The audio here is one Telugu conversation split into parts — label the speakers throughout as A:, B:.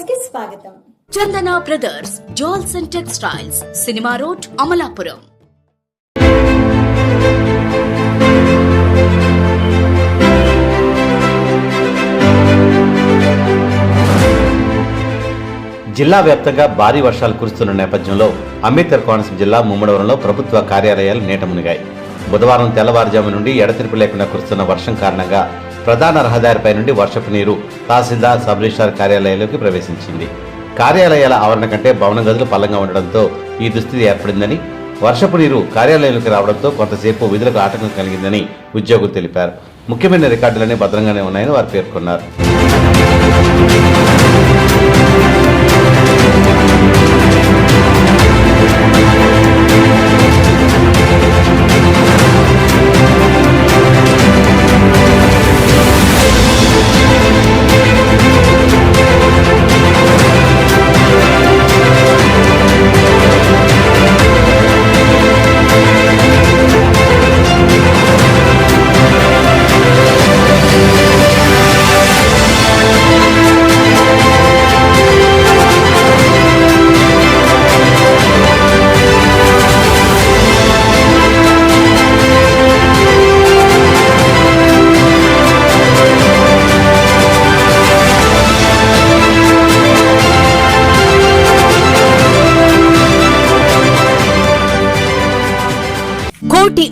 A: స్వాగతం.
B: Chandana brothers jewels and textiles cinema road Amalapuram.
C: జిల్లా వ్యాప్తంగా భారీ వర్షాలు కురుస్తున్న నేపథ్యంలో అంబేద్కర్ కోనసీమ జిల్లా ముమ్మడవరంలో ప్రభుత్వ కార్యాలయాలు నీట మునిగాయి. బుధవారం తెల్లవారుజాము నుండి ఎడతెరిపి లేకుండా కురుస్తున్న వర్షం కారణంగా ప్రధాన రహదారిపై నుండి వర్షపు నీరు తహసీల్దార్ సబ్ రిజిస్టార్ కార్యాలయాల్లోకి ప్రవేశించింది. కార్యాలయాల ఆవరణ కంటే భవన గదులు పల్లంగా ఉండడంతో ఈ దుస్థితి ఏర్పడిందని వర్షపు నీరు కార్యాలయంలోకి రావడంతో కొంతసేపు విధులకు ఆటంకం కలిగిందని ఉద్యోగులు తెలిపారు. ముఖ్యమైన రికార్డులన్నీ భద్రంగానే ఉన్నాయని వారు పేర్కొన్నారు.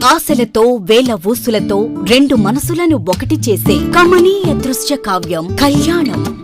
B: ఆశలతో వేల ఊసులతో రెండు మనసులను ఒకటి చేసే కమనీయ దృశ్య కావ్యం కళ్యాణం.